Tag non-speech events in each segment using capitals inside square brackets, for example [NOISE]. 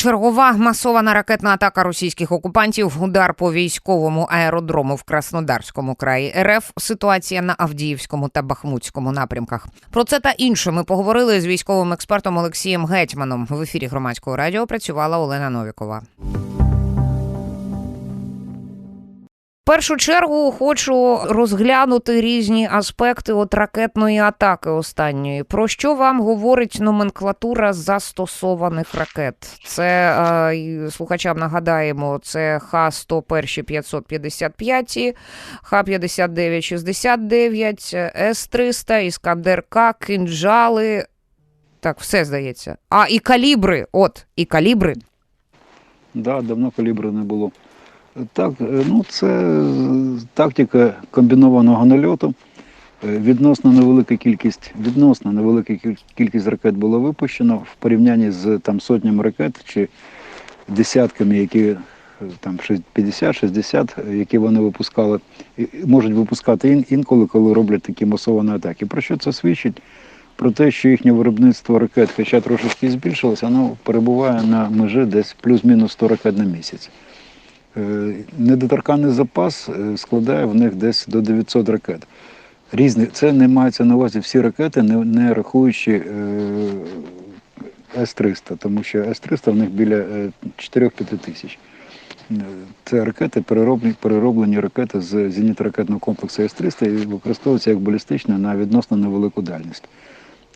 Чергова масована ракетна атака російських окупантів, удар по військовому аеродрому в Краснодарському краї РФ, ситуація на Авдіївському та Бахмутському напрямках. Про це та інше ми поговорили з військовим експертом Олексієм Гетьманом. В ефірі громадського радіо працювала Олена Новікова. Першу чергу хочу розглянути різні аспекти от ракетної атаки останньої. Про що вам говорить номенклатура застосованих ракет? Це е, слухачам нагадаємо, це Х-101 555, Х-59-69, С-300, Іскандер-К, кинджали. Так, все здається. А, і калібри. От, і калібри. Да, давно калібру не було. Так, е, ну це е, тактика комбінованого нальоту. Е, Відносно невелика кількість, відносно невелика кількість ракет було випущено в порівнянні з там сотнями ракет чи десятками, які там 50-60, які вони випускали, можуть випускати інколи, коли роблять такі масовані атаки. Про що це свідчить? Про те, що їхнє виробництво ракет, хоча трошечки збільшилося, воно перебуває на межі десь плюс-мінус 100 ракет на місяць. Е, Недоторканний запас е, складає в них десь до 900 ракет. Різні, це не мається на увазі всі ракети, не, не рахуючи е, С-300, тому що С-300 в них біля е, 4-5 тисяч. Це ракети, перероблені, перероблені ракети з зенітно-ракетного комплексу С-300 і використовуються як балістичні на відносно невелику дальність.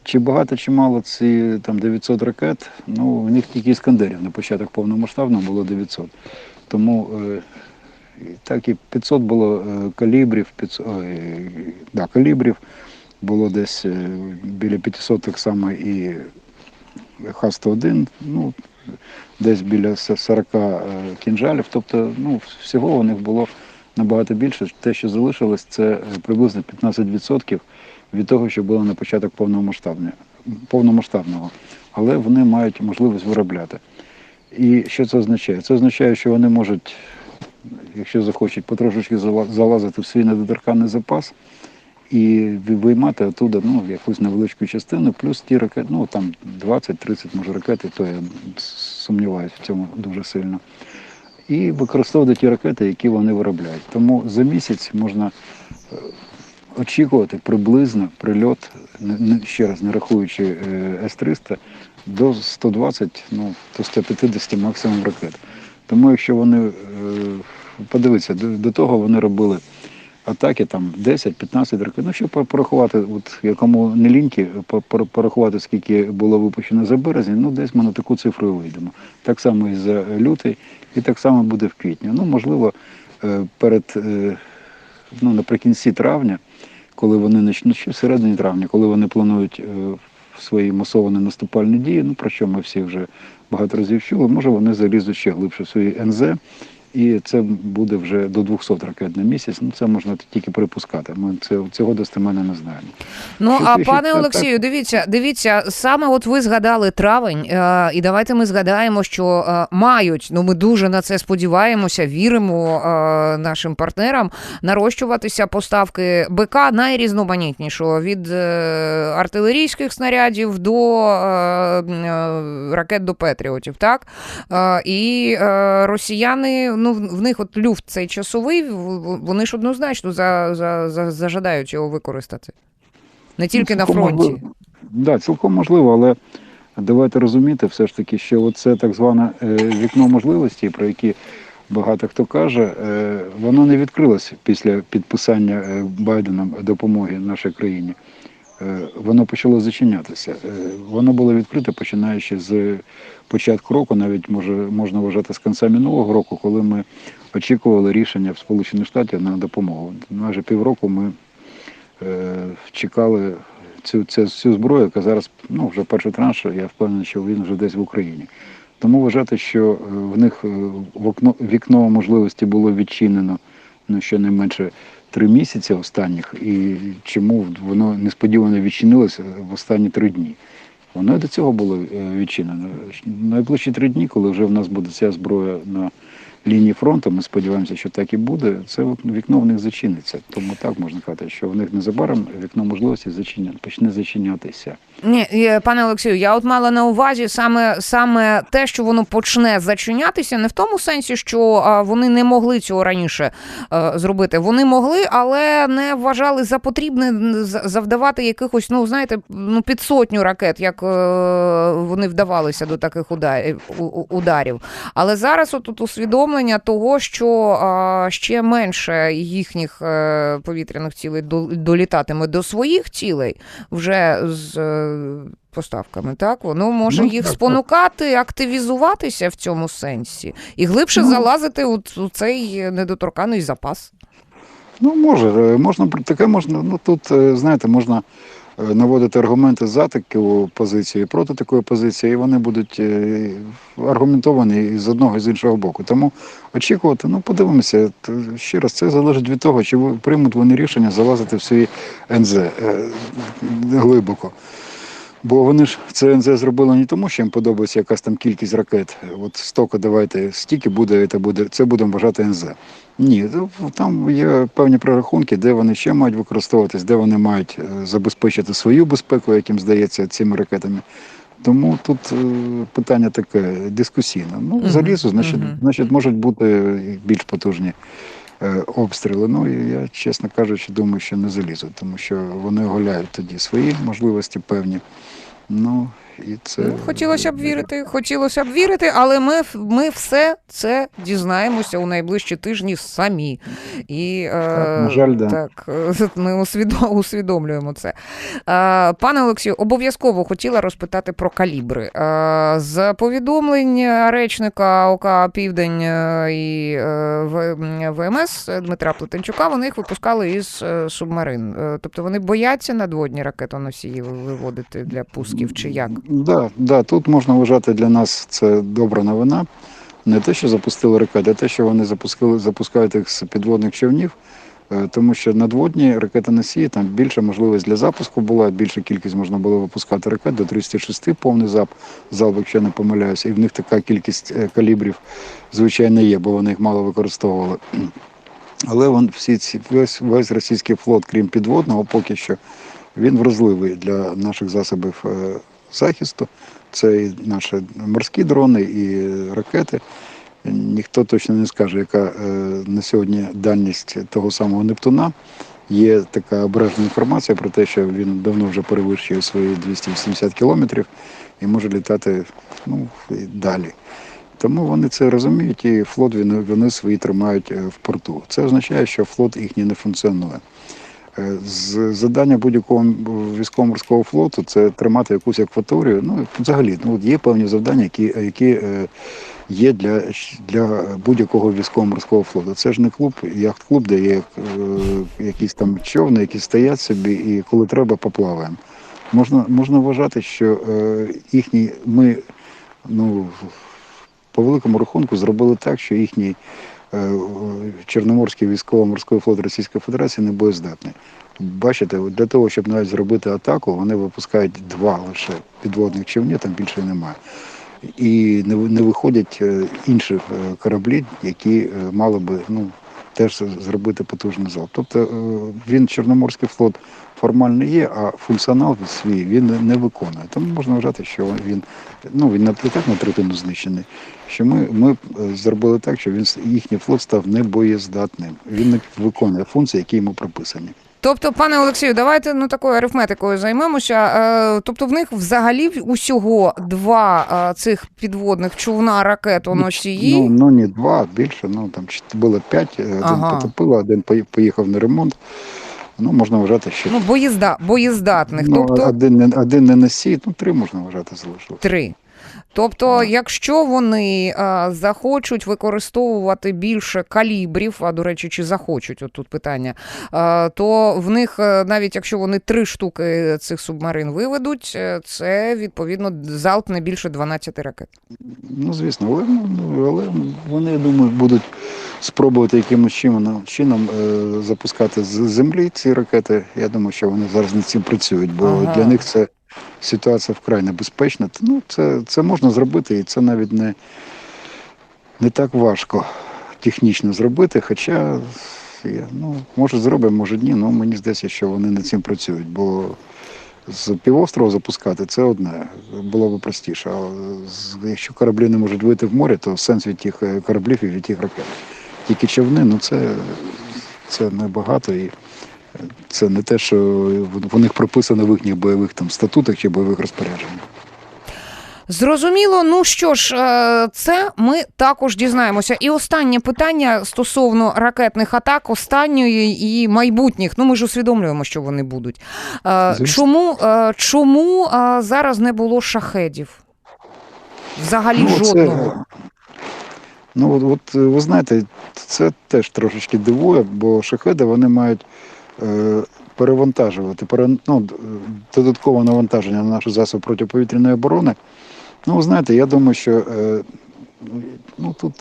Чи багато, чи мало ці там 900 ракет, ну в них тільки іскандерів на початок повномасштабного було 900. Тому е, так і 500 було е, калібрів, 500, ой, да, калібрів, було десь е, біля 500 так само і Х-101, ну, десь біля 40 е, кінжалів. Тобто ну, всього у них було набагато більше. Те, що залишилось, це е, приблизно 15% від того, що було на початок повномасштабне- повномасштабного. Але вони мають можливість виробляти. І що це означає? Це означає, що вони можуть, якщо захочуть, потрошечки залазити в свій недоторканний запас і виймати оттуда ну, якусь невеличку частину, плюс ті ракети, ну там 20-30 може ракети, то я сумніваюся в цьому дуже сильно. І використовувати ті ракети, які вони виробляють. Тому за місяць можна е, очікувати приблизно прильот, ще раз не рахуючи е, С-300, до 120, ну, до 150 максимум ракет. Тому якщо вони, е, подивіться, до, того вони робили атаки там 10-15 ракет. Ну, щоб порахувати, от якому не ліньки, по- по- порахувати, скільки було випущено за березень, ну десь ми на таку цифру вийдемо. Так само і за лютий, і так само буде в квітні. Ну, можливо, е, перед е, ну, наприкінці травня, коли вони почнуть, чи в середині травня, коли вони планують свої масовані наступальні дії, ну про що ми всі вже багато разів чули, може вони залізуть ще глибше в свої НЗ, і це буде вже до 200 ракет на місяць. Ну це можна тільки припускати. Ми це цього достеменно не знаємо. Ну Що а ти пане Олексію, дивіться, дивіться, саме от ви згадали травень, е, і давайте ми згадаємо, що е, мають. Ну ми дуже на це сподіваємося, віримо е, нашим партнерам нарощуватися поставки БК найрізноманітнішого від е, артилерійських снарядів до е, е, ракет до Петріотів. Так Е, і е, росіяни, ну в них от люфт цей часовий, вони ж однозначно за, за, за, зажадають його використати. Не тільки Ну, на цілком фронті. можливо. Да, цілком можливо, але давайте розуміти все ж таки, що це так зване е, вікно можливості, про які багато хто каже, е, воно не відкрилось після підписання е, Байденом допомоги нашій країні. Е, Воно почало зачинятися. Е, Воно було відкрите починаючи з початку року, навіть може можна вважати з кінця минулого року, коли ми очікували рішення в Сполучених Штатів на допомогу. Майже півроку ми е, чекали цю, цю, цю зброю, яка зараз ну, вже перший транш, я впевнений, що він вже десь в Україні. Тому вважати, що в них вікно, вікно можливості було відчинено ну, щонайменше три місяці останніх, і чому воно несподівано відчинилося в останні три дні. Воно і до цього було е, відчинено. Найближчі три дні, коли вже в нас буде ця зброя на лінії фронту, ми сподіваємося, що так і буде, це вікно в них зачиниться. Тому так можна казати, що в них незабаром вікно можливості зачиня... почне зачинятися. Ні, е, пане Олексію, я от мала на увазі саме саме те, що воно почне зачинятися, не в тому сенсі, що вони не могли цього раніше е, зробити. Вони могли, але не вважали за потрібне завдавати якихось, ну знаєте, ну під сотню ракет, як е, вони вдавалися до таких ударів. Але зараз от тут усвідомлення того, що ще менше їхніх повітряних цілей долітатиме до своїх цілей вже з поставками, так воно може Ну, їх так, так. спонукати, активізуватися в цьому сенсі і глибше Ну. залазити у, у цей недоторканий запас. Ну, може, е, можна таке можна. Ну тут, е, знаєте, можна е, наводити аргументи за таку позицію проти такої позиції, і вони будуть аргументовані з одного і з іншого боку. Тому очікувати, ну подивимося, ще раз, це залежить від того, чи приймуть вони рішення залазити в свій НЗ глибоко. Бо вони ж це НЗ зробили не тому, що їм подобається якась там кількість ракет. От стока давайте стільки буде, це буде, це будемо вважати НЗ. Ні, ну, там є певні прорахунки, де вони ще мають використовуватись, де вони мають е, забезпечити свою безпеку, як їм здається, цими ракетами. Тому тут е, питання таке дискусійне. Ну, Мгм, залізу, значить, значить, можуть бути більш потужні обстріли. Ну і я, чесно кажучи, думаю, що не залізу, тому що вони оголяють тоді свої можливості певні. Ну і це Ну, хотілося б вірити, хотілося б вірити, але ми, ми все це дізнаємося у найближчі тижні самі. І е, Так, на жаль, да. так, [LAUGHS] ми усвідо- усвідомлюємо це. Е, пане Олексію, обов'язково хотіла розпитати про калібри. Е, з повідомлень речника ОК Південь е, і е, ВМС Дмитра Плетенчука, вони їх випускали із е, субмарин. Тобто вони бояться надводні ракетоносії виводити для пусків чи як? Да, да, тут можна вважати для нас це добра новина. Не те, що запустили ракети, а те, що вони запускали, запускають їх з підводних човнів, Е, тому що надводні ракетоносії там більша можливість для запуску була, більша кількість можна було випускати ракет до 36 повний зап, залп, якщо не помиляюся, і в них така кількість е, калібрів, звичайно, є, бо вони їх мало використовували. [CLEARS THROAT] Але вон, всі ці, весь, весь російський флот, крім підводного, поки що він вразливий для наших засобів е, захисту. Це і наші морські дрони, і ракети. Ніхто точно не скаже, яка е, на сьогодні дальність того самого Нептуна. Є така обережна інформація про те, що він давно вже перевищує свої 280 кілометрів і може літати ну, далі. Тому вони це розуміють, і флот вони свої тримають е, в порту. Це означає, що флот їхній не функціонує. Е, З завдання будь-якого військово-морського флоту це тримати якусь акваторію. Ну, взагалі, ну, є певні завдання, які, які е, є для, для будь-якого військово-морського флоту. Це ж не клуб, яхт-клуб, де є е, якісь там човни, які стоять собі, і коли треба, поплаваємо. Можна, можна вважати, що їхній ми ну, по великому рахунку зробили так, що їхній Чорноморський військово-морський флот Російської Федерації не боєздатний. Бачите, для того, щоб навіть зробити атаку, вони випускають два лише підводних човні, там більше немає. І не, виходять е, інших кораблів, кораблі, які е, мали би ну, теж зробити потужний залп. Тобто е, він Чорноморський флот формально є, а функціонал свій він не- виконує. Тому можна вважати, що він ну він не так на третину знищений. Що ми, ми е, зробили так, що він їхній флот став небоєздатним. Він не виконує функції, які йому прописані. Тобто, пане Олексію, давайте ну такою арифметикою займемося. Е, тобто, в них взагалі усього два е, цих підводних човна ракетоносії. Ну, ну не два, більше. Ну там було п'ять, один Ага. потопило, один пої- поїхав на ремонт. Ну, можна вважати, що Ну, боєзда, боєздатних, ну, тобто один, не- один не носій, ну три можна вважати залишилось. три. Тобто, якщо вони е, захочуть використовувати більше калібрів, а до речі, чи захочуть, от тут питання, е, то в них, е, навіть якщо вони три штуки цих субмарин виведуть, це відповідно залп не більше 12 ракет. Ну, звісно, але, ну, але вони, я думаю, будуть спробувати якимось чином, чином е, запускати з землі ці ракети. Я думаю, що вони зараз над цим працюють, бо Ага. для них це ситуація вкрай небезпечна. Ну, це, це можна зробити, і це навіть не, не так важко технічно зробити. Хоча, ну, може, зробимо, може ні, але мені здається, що вони над цим працюють, бо з півострова запускати, це одне, було б простіше. А якщо кораблі не можуть вийти в море, то сенс від тих е, кораблів і від тих ракет. Тільки човни, ну це, це небагато і це не те, що в них прописано в їхніх бойових там статутах чи бойових розпорядженнях. Зрозуміло, ну що ж, е, це ми також дізнаємося. І останнє питання стосовно ракетних атак, останньої і майбутніх. Ну ми ж усвідомлюємо, що вони будуть. Е, Звісно. Чому, е, чому зараз не було шахедів? Взагалі це- жодного. Ну, от, от ви знаєте, це теж трошечки дивує, бо шахеди вони мають перевантажувати, пере, ну, додаткове навантаження на наш засоб протиповітряної оборони. Ну, ви знаєте, я думаю, що е, ну, тут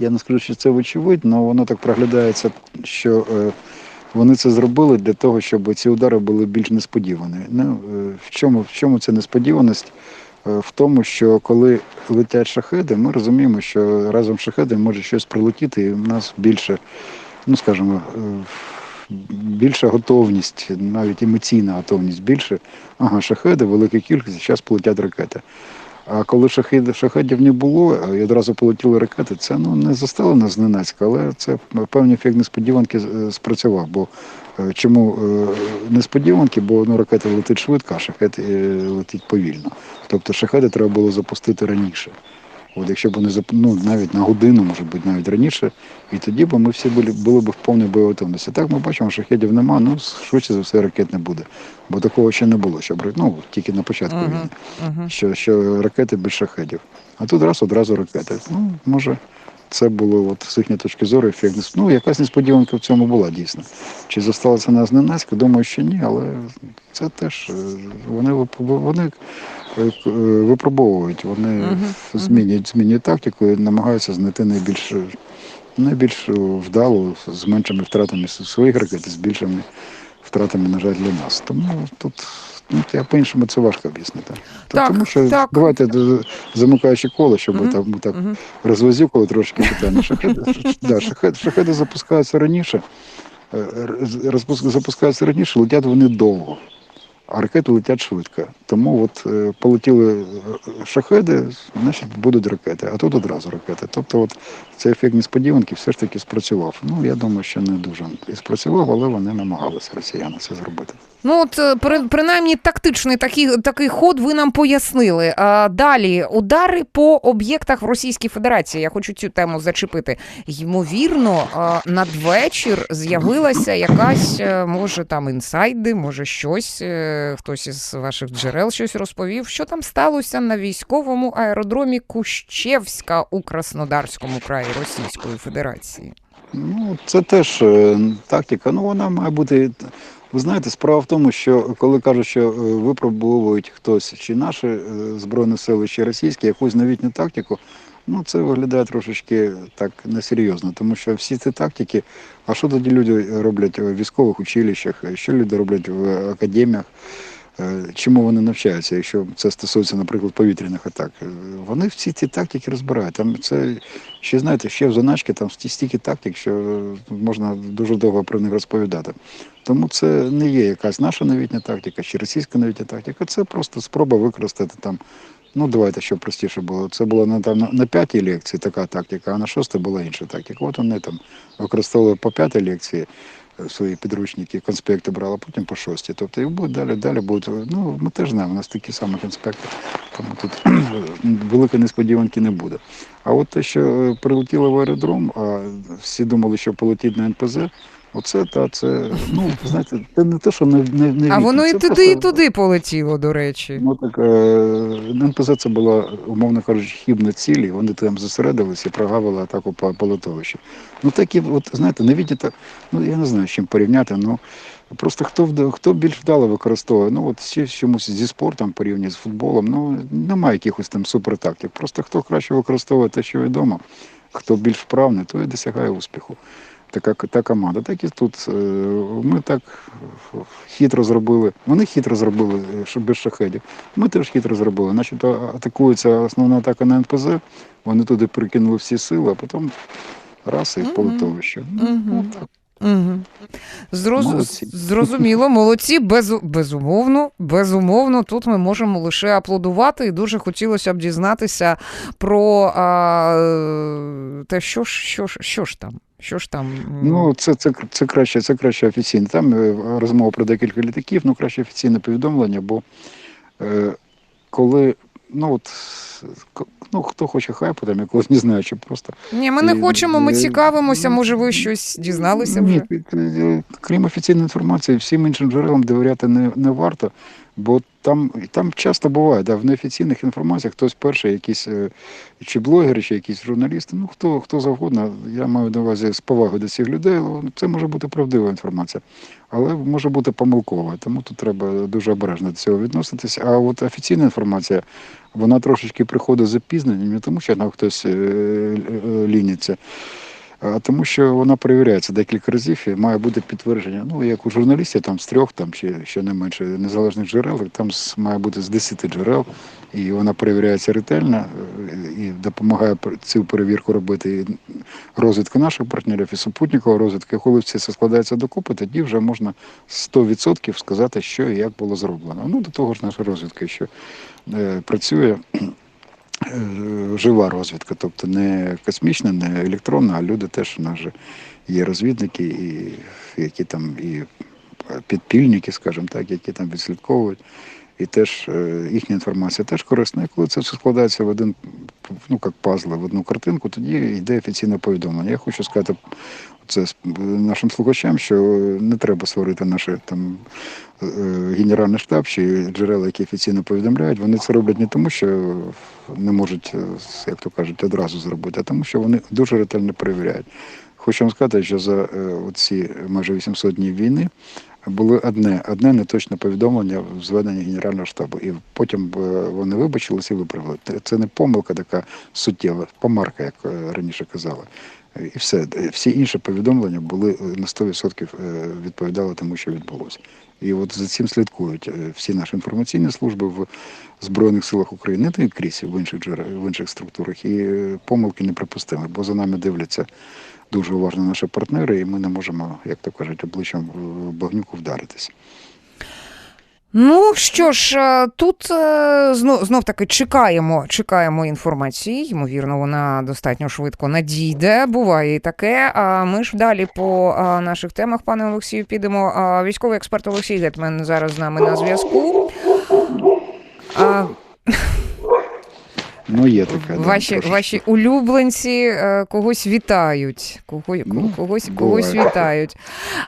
я не скажу, що це вочевидь, але воно так проглядається, що е, вони це зробили для того, щоб ці удари були більш несподівані. Ну, е, в, чому, в чому ця несподіваність? Е, В тому, що коли летять шахеди, ми розуміємо, що разом з шахедом може щось прилетіти, і в нас більше, ну скажімо, е, більша готовність, навіть емоційна готовність більше. Ага, шахеди, велика кількість, зараз полетять ракети. А коли шахед, шахедів не було, і одразу полетіли ракети, це ну не застало нас зненацька, але це певний ефект несподіванки е, спрацював. Бо е, чому е, несподіванки? Бо ну, ракета летить швидко, а шахет летить повільно. Тобто шахеди треба було запустити раніше. От якщо б вони ну, навіть на годину, може бути, навіть раніше, і тоді б ми всі були, були б в повній бойовій готовності. Так ми бачимо, що шахедів нема, ну швидше за все ракет не буде. Бо такого ще не було, щоб ну, тільки на початку Мгм, війни мгм. що, що ракети без шахедів. А тут раз одразу ракети. Ну, може, це було от, з їхньої точки зору ефект. Ну, якась несподіванка в цьому була дійсно. Чи зосталося нас зненацька? Думаю, що ні, але це теж е, вони, вони е, випробовують, вони змінюють, змінюють тактику і намагаються знайти найбільш, найбільш вдалу, з меншими втратами своїх ракет з більшими втратами, на жаль, для нас. Тому тут ну, я по-іншому це важко об'яснити. Так, тому що так. давайте замикаючи коло, щоб Мгм, там так мгм. розвозив, коли трошки питання. Шахеди, да, шахеди, шахеди запускаються раніше, розпуск- запускаються раніше, летять вони довго, а ракети летять швидко. Тому от е, полетіли е, шахеди, значить будуть ракети, а тут одразу ракети. Тобто, от цей ефект несподіванки все ж таки спрацював. Ну я думаю, що не дуже і спрацював, але вони намагалися росіяни це зробити. Ну, от е, при, принаймні тактичний такий, такий ход ви нам пояснили. А, далі удари по об'єктах в Російській Федерації. Я хочу цю тему зачепити. Ймовірно, надвечір з'явилася якась, е, може, там інсайди, може щось. е, Хтось із ваших джерел щось розповів. Що там сталося на військовому аеродромі Кущевська у Краснодарському краї Російської Федерації? Ну, це теж тактика. Ну, вона має бути. Ви знаєте, справа в тому, що коли кажуть, що е, випробовують хтось чи наші збройне збройні сили, чи російські, якусь новітню тактику, ну це виглядає трошечки так несерйозно, тому що всі ці тактики, а що тоді люди роблять в військових училищах, що люди роблять в академіях? Е, Чому вони навчаються, якщо це стосується, наприклад, повітряних атак? Е, Вони всі ці тактики розбирають. Там це ще знаєте, ще в заначки там стільки тактик, що е, можна дуже довго про них розповідати. Тому це не є якась наша новітня тактика чи російська новітня тактика. Це просто спроба використати там. Ну, давайте, щоб простіше було. Це було на, там, на, п'ятій лекції така тактика, а на шостій була інша тактика. От вони там використовували по п'ятій лекції свої підручники, конспекти брала, потім по шості. Тобто і будуть далі, далі будуть. Ну, ми теж знаємо, у нас такі самі конспекти, тому тут [COUGHS] великої несподіванки не буде. А от те, що прилетіло в аеродром, а всі думали, що полетить на НПЗ, оце та це, ну, [LAUGHS] знаєте, це не те, що не, не, не А воно і це туди, і туди полетіло, до речі. Ну так е, НПЗ це була, умовно кажучи, хібна ціль, і вони там зосередилися і прогавили атаку по, по литовищі. Ну такі, от знаєте, не віддіти, ну я не знаю, з чим порівняти. Ну просто хто хто більш вдало використовує, ну от ще чомусь зі спортом порівняно з футболом, ну немає якихось там супертактик. Просто хто краще використовує те, що відомо, хто більш вправний, той і досягає успіху. Така та команда. Так і тут е, ми так хитро зробили. Вони хитро зробили, е, щоб без шахедів. Ми теж хитро зробили. Значить, атакується основна атака на НПЗ, вони туди перекинули всі сили, а потім раз і по Мгм. Ну, так. Угу. Зроз... Молодці. Зрозуміло, молодці, без... безумовно, безумовно, тут ми можемо лише аплодувати, і дуже хотілося б дізнатися про а, те, що ж, що ж, що ж там. Що ж там? Ну, це, це, це краще, це краще офіційно. Там е, розмова про декілька літаків, ну краще офіційне повідомлення, бо е, коли, ну от, ну, хто хоче хайпу, там якогось не знаю, чи просто. Ні, ми не е, хочемо, ми е, цікавимося, ну, може, ви щось дізналися Ні, вже. крім офіційної інформації, всім іншим джерелам довіряти не, не варто, бо там, там часто буває, да, в неофіційних інформаціях хтось перший, якісь е, чи блогери, чи якісь журналісти, ну хто, хто завгодно, я маю на увазі з повагою до цих людей, ну, це може бути правдива інформація, але може бути помилкова, тому тут треба дуже обережно до цього відноситися. А от офіційна інформація, вона трошечки приходить з запізненням, не тому що на хтось е, е, ліняться, а тому що вона перевіряється декілька разів і має бути підтвердження. Ну, як у журналістів, там з трьох, там чи ще не менше незалежних джерел, там має бути з десяти джерел, і вона перевіряється ретельно е, і допомагає цю перевірку робити і розвідка наших партнерів і супутникова розвідка. І коли все це складається докупи, тоді вже можна 100% сказати, що і як було зроблено. Ну, до того ж, наша розвідка ще е, працює жива розвідка, тобто не космічна, не електронна, а люди теж у нас же є розвідники, і, які там і підпільники, скажімо так, які там відслідковують. І теж е, їхня інформація теж корисна. І коли це все складається в один, ну як пазли, в одну картинку, тоді йде офіційне повідомлення. Я хочу сказати це нашим слухачам, що не треба сварити наше там е, генеральний штаб чи джерела, які офіційно повідомляють. Вони це роблять не тому, що не можуть, е, як то кажуть, одразу зробити, а тому, що вони дуже ретельно перевіряють. Хочу вам сказати, що за е, ці майже 800 днів війни було одне, одне неточне повідомлення в зведенні Генерального штабу. І потім е, вони вибачилися і виправили. Це- не помилка така суттєва, помарка, як е, раніше казали. І все. Всі інші повідомлення були е, на 100% е, відповідали тому, що відбулося. І от за цим слідкують е, всі наші інформаційні служби в Збройних силах України, не тільки крізь в інших в інших структурах. І е, помилки неприпустимі, бо за нами дивляться дуже уважно наші партнери, і ми не можемо, як то кажуть, обличчям багнюку вдаритися. Ну що ж, е, тут е, знов, знов таки чекаємо, чекаємо інформації. Ймовірно, вона достатньо швидко надійде. Буває і таке. А ми ж далі по наших темах, пане Олексію, підемо. Військовий експерт Олексій Гетмен зараз з нами на зв'язку. А, Ну, є таке. да, ваші, трошечки. ваші улюбленці е, когось вітають. Кого, Ну, когось, буває. когось вітають.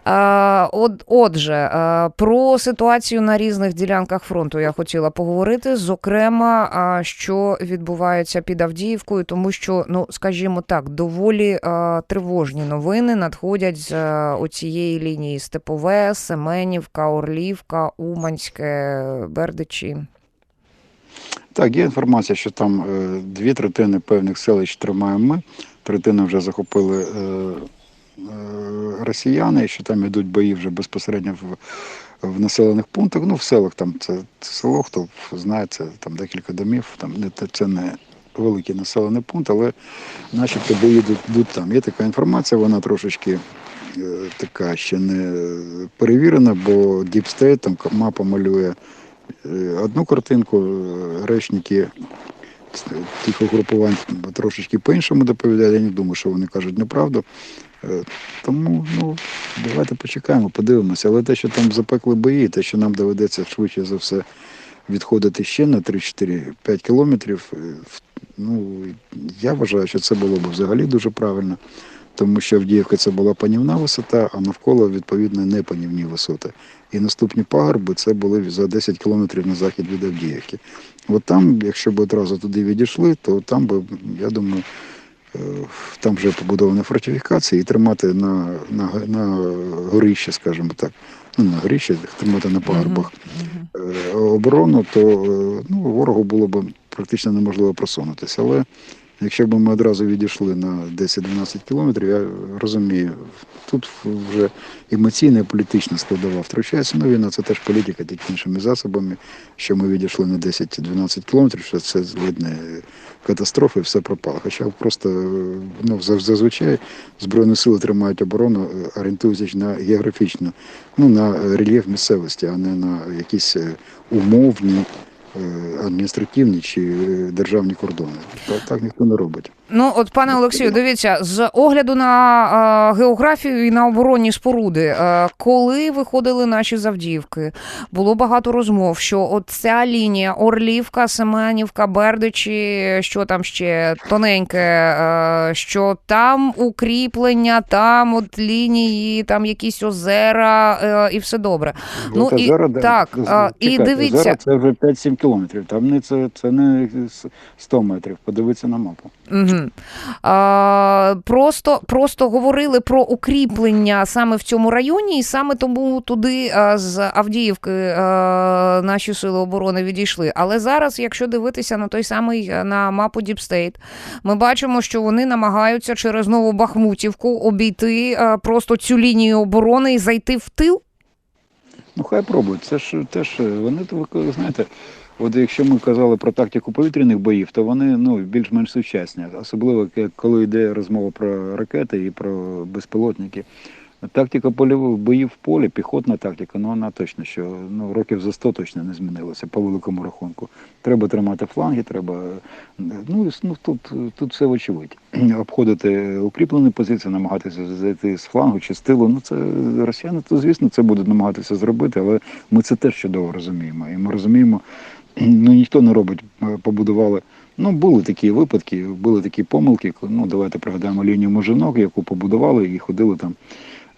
А, от, отже, е, про ситуацію на різних ділянках фронту я хотіла поговорити. Зокрема, що відбувається під Авдіївкою, тому що, ну скажімо так, доволі е, тривожні новини надходять з оцієї лінії Степове, Семенівка, Орлівка, Уманське, Бердичі. Так, є інформація, що там е, дві третини певних селищ тримаємо ми, третину вже захопили е, е, росіяни, і що там йдуть бої вже безпосередньо в, в населених пунктах. Ну, в селах там це, це село, хто знає, це там декілька домів, там не це не великий населений пункт, але начебто бої йдуть, там. Є така інформація, вона трошечки. е, Така ще не перевірена, бо State там мапа малює одну картинку, е, речники тих угрупувань трошечки по-іншому доповідають. Я не думаю, що вони кажуть неправду. Е, Тому ну, давайте почекаємо, подивимося. Але те, що там запекли бої, те, що нам доведеться швидше за все відходити ще на 3-4-5 кілометрів, е, ну, я вважаю, що це було б взагалі дуже правильно. Тому що Авдіївка це була панівна висота, а навколо відповідно не панівні висоти. І наступні пагорби це були за 10 кілометрів на захід від Авдіївки. От там, якщо б одразу туди відійшли, то там би, я думаю, е, там вже побудовані фортифікації і тримати на, на, на горищі, скажімо так, ну на горищі, тримати на пагорбах Мгм. е, оборону, то е, ну, ворогу було б практично неможливо просунутися. Але Якщо б ми одразу відійшли на 10-12 кілометрів, я розумію, тут вже емоційна і політична складова втручається. Ну, війна це теж політика, тільки іншими засобами. Що ми відійшли на 10-12 кілометрів, що це видне катастрофа і все пропало. Хоча просто ну, зазвичай Збройні сили тримають оборону, е, орієнтуючись на географічну, ну, на рельєф місцевості, а не на якісь е, умовні. Е, Адміністративні чи е, державні кордони. Так, так ніхто не робить. Ну, от пане Олексію, дивіться, з огляду на географію і на оборонні споруди, коли виходили наші завдівки, було багато розмов, що от ця лінія Орлівка, Семенівка, Бердичі, що там ще тоненьке, що там укріплення, там от лінії, там якісь озера е, і все добре. Ну, От і- озера, так, а, і дивіться- озера це вже 5-7 кілометрів. Там не це, це не 100 метрів. Подивіться на мапу. Угу. А, просто, просто говорили про укріплення саме в цьому районі, і саме тому туди а, з Авдіївки а, наші сили оборони відійшли. Але зараз, якщо дивитися на той самий е, на мапу Діпстейт, ми бачимо, що вони намагаються через нову Бахмутівку обійти а, просто цю лінію оборони і зайти в тил. Ну хай пробують. Це ж теж вони знаєте. От якщо ми казали про тактику повітряних боїв, то вони ну більш-менш сучасні, особливо коли йде розмова про ракети і про безпілотники. Тактика польових боїв в полі, піхотна тактика, ну вона точно що ну років за 100 точно не змінилася по великому рахунку. Треба тримати фланги, треба ну, ну тут, тут все вочевидь. [CLEARS THROAT] Обходити укріплені позиції, намагатися зайти з флангу чи з тилу. Ну це росіяни, то звісно, це будуть намагатися зробити, але ми це теж чудово розуміємо. І ми розуміємо, ну ніхто не робить, е, побудували. Ну, були такі випадки, були такі помилки. Ну, давайте пригадаємо лінію Можинок, яку побудували і ходили там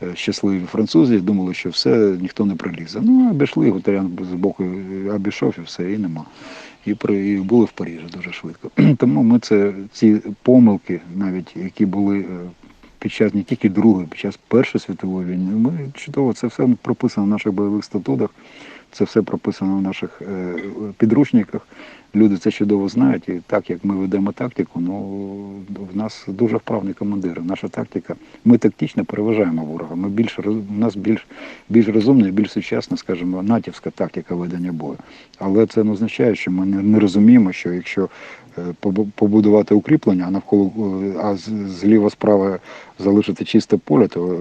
е, щасливі французи, думали, що все, ніхто не прилізе. Ну, обійшли, Гутарян з боку е, обійшов і все, і нема. І, при, і були в Парижі дуже швидко. [CLEARS THROAT] Тому ми це, ці помилки, навіть які були під час не тільки Другої, під час Першої світової війни, ми чудово, це все прописано в наших бойових статутах, це все прописано в наших е, підручниках. Люди це чудово знають, і так як ми ведемо тактику, ну в нас дуже вправні командири. Наша тактика, ми тактично переважаємо ворога. Ми більш у нас більш більш розумна і більш сучасна, скажімо, натівська тактика ведення бою. Але це не означає, що ми не, не розуміємо, що якщо е, побудувати укріплення, а навколо е, а зліва справа залишити чисте поле, то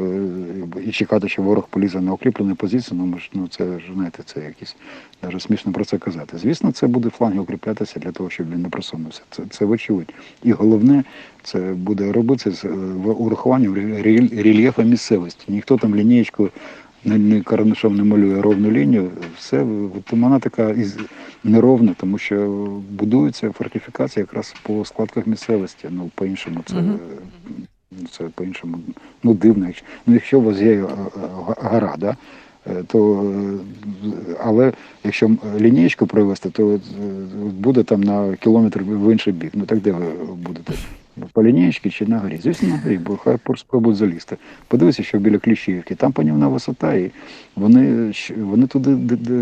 е, і чекати, що ворог полізе на укріплені позиції, ну ми ж ну це знаєте, це якісь навіть смішно про це казати. Звісно, це буде фланги укріплятися для того, щоб він не просунувся. Це це вочевидь. І головне, це буде робитися з урахуванням ре- ре- рельєфу місцевості. Ніхто там лінієчку не, карандашом не малює ровну лінію. Все вона така із неровна, тому що будується фортифікація якраз по складках місцевості. Ну по іншому це. Е, Це по-іншому ну дивно. Якщо, ну, якщо у вас є е, е, гора, да, то е, але якщо лінієчку провести, то е, буде там на кілометр в інший бік. Ну так де ви будете? По лінієчці чи на горі? Звісно, на горі, бо хай спробують залізти. Подивися, що біля Кліщівки, там панівна висота, і вони, вони туди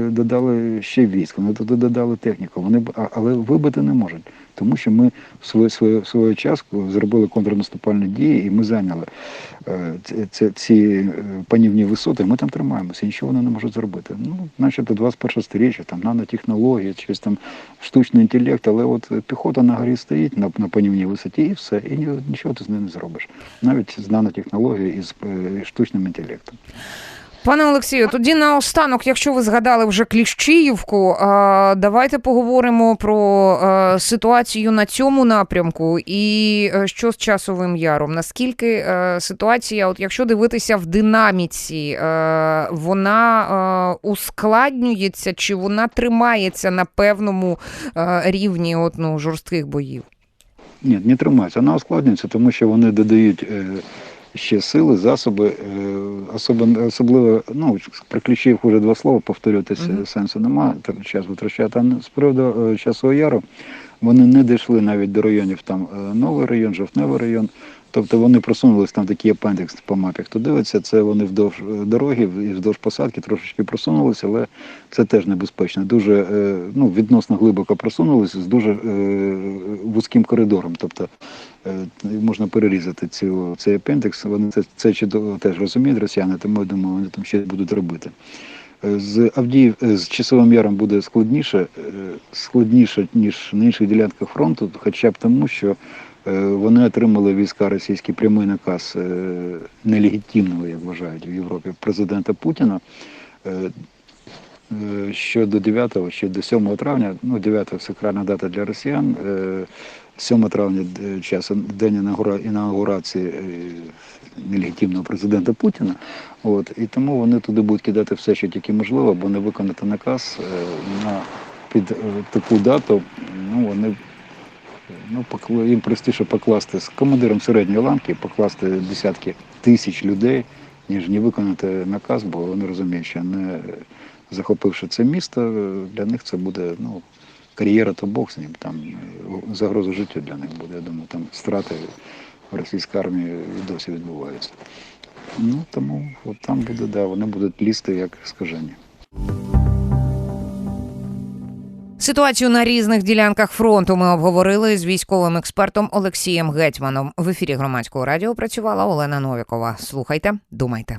додали ще військ, вони туди додали техніку, вони але вибити не можуть. Тому що ми в свою, свою, свою часку зробили контрнаступальні дії, і ми зайняли е, ці, е, панівні висоти, ми там тримаємося, нічого вони не можуть зробити. Ну, начебто 21 сторіччя, там нанотехнології, щось там штучний інтелект, але от піхота на горі стоїть на, на панівній висоті і все, і нічого ти з ним не зробиш. Навіть з нанотехнологією і з е, штучним інтелектом. Пане Олексію, тоді наостанок, якщо ви згадали вже Кліщіївку, давайте поговоримо про ситуацію на цьому напрямку і е, що з часовим яром. Наскільки е, ситуація, от якщо дивитися в динаміці, е, вона ускладнюється чи вона тримається на певному рівні от, ну, жорстких боїв? Ні, не тримається. Вона ускладнюється, тому що вони додають ще сили, засоби, е, особливо, особливо ну, про ключів вже два слова повторюватися Мгм. сенсу немає, так час витрачати. А з приводу е, часового яру, Вони не дійшли навіть до районів там е, новий район, жовтневий район. Тобто вони просунулись там такий апендикс по мапі. Хто дивиться, це вони вдовж е, дороги і вздовж посадки трошечки просунулися, але це теж небезпечно. Дуже е, ну, відносно глибоко просунулися з дуже е, вузьким коридором. Тобто можна перерізати цю, цей апендикс. Вони це, це чудово теж розуміють росіяни, тому я думаю, вони там ще будуть робити. З Авдіїв з часовим яром буде складніше, складніше, ніж на інших ділянках фронту, хоча б тому, що вони отримали війська російський прямий наказ е, нелегітимного, як вважають в Європі, президента Путіна. е, е, Що до 9 ще до 7 травня, ну 9 сакральна дата для росіян, е, 7 травня е, час день інаугура- інаугурації е, нелегітимного президента Путіна. От, і тому вони туди будуть кидати все, що тільки можливо, бо не виконати наказ е, на під е, таку дату. Ну вони ну їм простіше покласти з командиром середньої ланки, покласти десятки тисяч людей, ніж не виконати наказ, бо вони розуміють, що не захопивши це місто, для них це буде ну. Кар'єра то Бог з ним, там е, загроза життю для них буде. Я думаю, там страти в російській армії досі відбуваються. Ну тому от там буде, да, вони будуть лізти як скажені. Ситуацію на різних ділянках фронту ми обговорили з військовим експертом Олексієм Гетьманом. В ефірі громадського радіо працювала Олена Новікова. Слухайте, думайте.